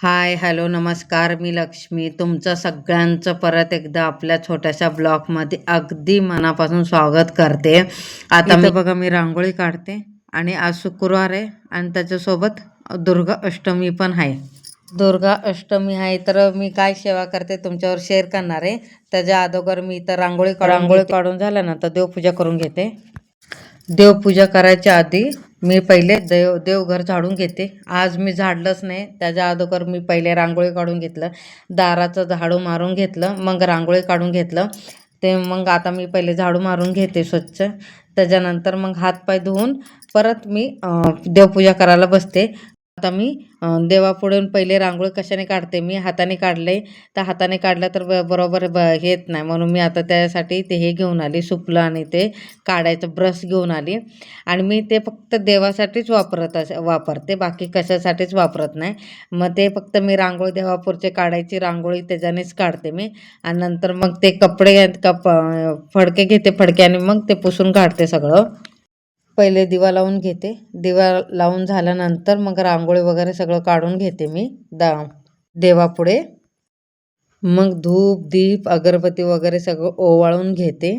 Hi hello नमस्कार मी लक्ष्मी. तुमचं सगळ्यांचं परत एकदा आपल्या छोट्याशा ब्लॉगमध्ये अगदी मनापासून स्वागत करते. आता मी बघा मी रांगोळी काढते आणि आज शुक्रवार आहे आणि त्याच्यासोबत दुर्गा अष्टमी पण आहे. दुर्गा अष्टमी आहे तर मी काय सेवा करते तुमच्यावर शेअर करणार आहे. त्याच्या अगोदर मी तर रांगोळी रांगोळी काढून झालं ना तर देवपूजा करून घेते. देवपूजा करायच्या आधी मी पहिले देव देवघर झाडून घेते. आज मी झाडलंच नाही. त्याच्या अगोदर मी पहिले रांगोळी काढून घेतलं. दाराचं झाडू मारून घेतलं. मग रांगोळी काढून घेतलं. ते मग आता मी पहिले झाडू मारून घेते स्वच्छ. त्याच्यानंतर मग हातपाय धुवून परत मी देवपूजा करायला बसते. आता मी देवापुढून पहिले रांगोळी कशाने काढते? मी हाताने काढले. तर हाताने काढलं तर बरोबर ब येत नाही. म्हणून मी आता त्यासाठी ते हे घेऊन आली सुपलं आणि ते काढायचं ब्रश घेऊन आली. आणि मी ते फक्त देवासाठीच वापरत अस वापरते. बाकी कशासाठीच वापरत नाही. मग ते फक्त मी रांगोळी देवापुरचे काढायची रांगोळी त्याच्यानेच काढते मी. आणि नंतर मग ते कपडे कप फडके घेते फडक्याने मग ते पुसून काढते सगळं. पहिले दिवा लावून घेते. दिवा लावून झाल्यानंतर मग रांगोळी वगैरे सगळं काढून घेते मी. दा देवापुढे. मग धूप दीप अगरबत्ती वगैरे सगळं ओवाळून घेते.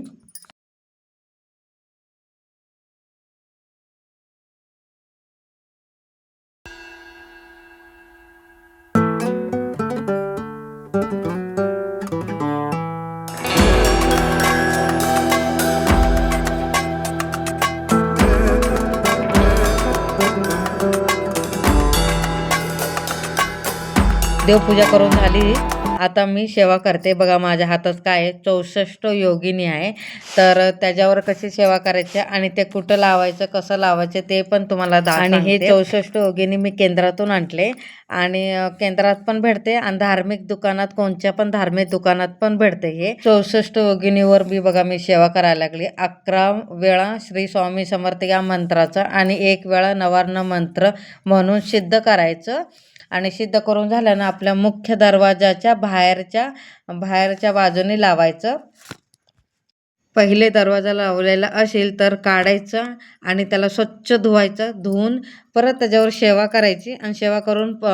देवपूजा करून झाली. आता मी सेवा करते. बघा माझ्या हातात काय चौसष्ट योगिनी आहे. तर त्याच्यावर कशी सेवा करायची आणि ते कुठं लावायचं कसं लावायचं ते पण तुम्हाला दा आणि हे चौसष्ट योगिनी मी केंद्रातून आणले. आणि केंद्रात पण भेटते आणि धार्मिक दुकानात कोणत्या पण धार्मिक दुकानात पण भेटते हे. चौसष्ट योगिनीवर मी बघा मी सेवा करायला लागली. अकरा वेळा श्री स्वामी समर्थ या मंत्राचा आणि एक वेळा नवार्ण मंत्र म्हणून सिद्ध करायचं. आणि सिद्ध करून झाल्यानं आपल्या मुख्य दरवाजाच्या बाहेरच्या बाहेरच्या बाजूने लावायचं. पहिले दरवाजा लावलेला असेल तर काढायचा आणि त्याला स्वच्छ धुवायचं धुवून परत त्याच्यावर सेवा करायची आणि सेवा करून प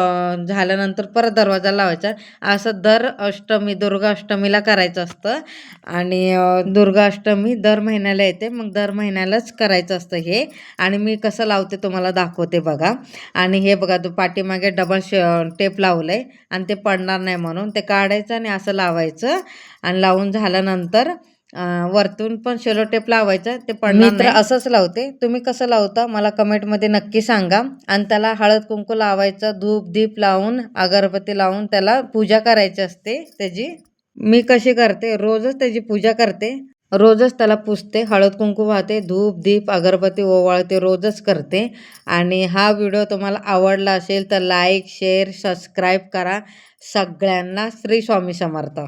झाल्यानंतर परत दरवाजा लावायचा. असं दर अष्टमी दुर्गा अष्टमीला करायचं असतं. आणि दुर्गा अष्टमी दर महिन्याला येते. मग दर महिन्यालाच करायचं असतं हे. आणि मी कसं लावते तुम्हाला दाखवते बघा. आणि हे बघा तो पाठीमागे डबल शे टेप लावलं आहे आणि ते पडणार नाही म्हणून ते काढायचं आणि असं लावायचं. आणि लावून झाल्यानंतर वरतून पण शेलो टेप लावायचं ते पण मी तर असंच लावते. तुम्ही कसं लावता मला कमेंटमध्ये नक्की सांगा. आणि त्याला हळद कुंकू लावायचं धूप दीप लावून अगरबत्ती लावून त्याला पूजा करायची असते त्याची. मी कशी करते? रोजच त्याची पूजा करते. रोजच त्याला पुसते हळद कुंकू वाहते धूप दीप अगरबत्ती ओवाळते रोजच करते. आणि हा व्हिडिओ तुम्हाला आवडला असेल तर लाईक शेअर सबस्क्राईब करा. सगळ्यांना श्री स्वामी समर्थ.